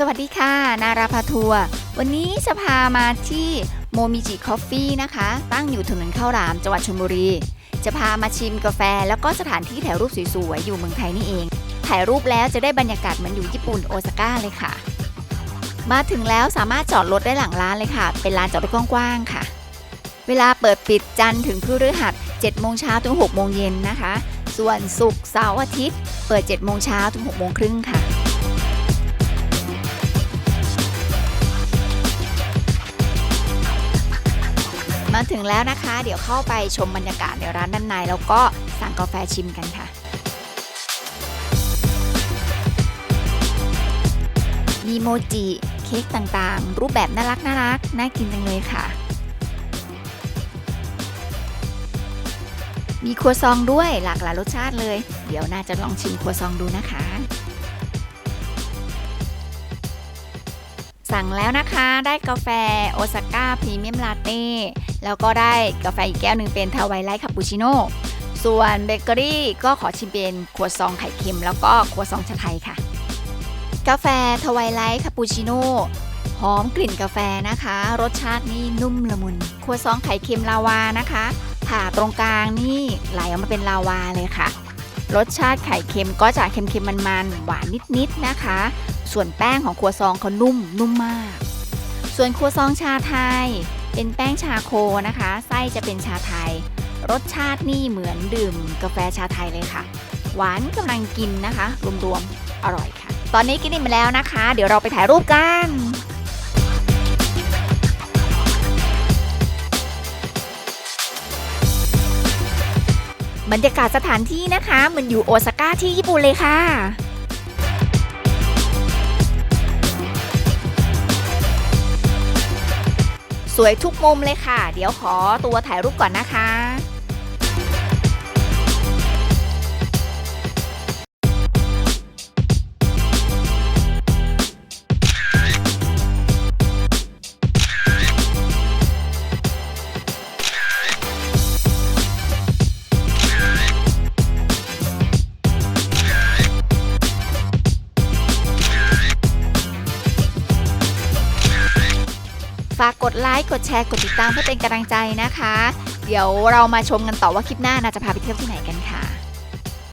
สวัสดีค่ะ นาราพาทัวร์วันนี้จะพามาที่โมมิจิคอฟฟี่นะคะ ตั้งอยู่ถนนข้าวหลามจังหวัดชลบุรี จะพามาชิมกาแฟ แล้วก็สถานที่ถ่ายรูปสวยๆ อยู่เมืองไทยนี่เอง ถ่ายรูปแล้วจะได้บรรยากาศเหมือนอยู่ญี่ปุ่นโอซาก้าเลยค่ะ มาถึงแล้วสามารถจอดรถได้หลังร้านเลยค่ะ เป็นลานจอดรถกว้างๆค่ะ เวลาเปิดปิดจันทร์ถึงพฤหัส7โมงเช้าถึง6โมงเย็นนะคะ ส่วนศุกร์เสาร์อาทิตย์ เปิด7โมงเช้าถึง6โมงครึ่งค่ะ มาถึงแล้วนะคะ เดี๋ยวเข้าไปชมบรรยากาศในร้านด้านใน แล้วก็สั่งกาแฟชิมกันค่ะ มีโมจิเค้กต่างๆ รูปแบบน่ารักน่ารักน่ากินจังเลยค่ะ มีครัวซองด้วยหลากหลายรสชาติเลย เดี๋ยวน่าจะลองชิมครัวซองดูนะคะ สั่งแล้วนะคะได้กาแฟโอซาก้าพรีเมียมลาเต้ แล้วก็ได้กาแฟอีกแก้วหนึ่งเป็นทาวายไลท์คาปูชิโน่ส่วนเบเกอรี่ก็ขอชิมเป็นครัวซองไข่เค็มแล้วก็ครัวซองชาไทยค่ะ กาแฟทวายไลท์คาปูชิโน่หอมกลิ่นกาแฟนะคะ รสชาตินี่นุ่มละมุนครัวซองไข่เค็มลาวานะคะ ผ่าตรงกลางนี่ไหลออกมาเป็นลาวาเลยค่ะ รสชาติไข่เค็มก็จะเค็มๆมันๆหวานนิดๆนะคะ ส่วนแป้งของครัวซองเขานุ่มนุ่มมาก ส่วนครัวซองชาไทย เป็นแป้งชาโคนะคะ ไส้จะเป็นชาไทย รสชาตินี่เหมือนดื่มกาแฟชาไทยเลยค่ะ หวานกำลังกินนะคะ รวมๆ อร่อยค่ะ ตอนนี้กินอิ่มไปแล้วนะคะ เดี๋ยวเราไปถ่ายรูปกันบรรยากาศสถานที่นะคะเหมันอยู่โอซาก้าที่ญี่ปุ่นเลยค่ะ สวยทุกมุมเลยค่ะ เดี๋ยวขอตัวถ่ายรูปก่อนนะคะ ฝากกดไลค์กดแชร์กดติดตามเพื่อเป็นกำลังใจนะคะ เดี๋ยวเรามาชมกันต่อว่าคลิปหน้านาจะพาไปเที่ยวที่ไหนกัน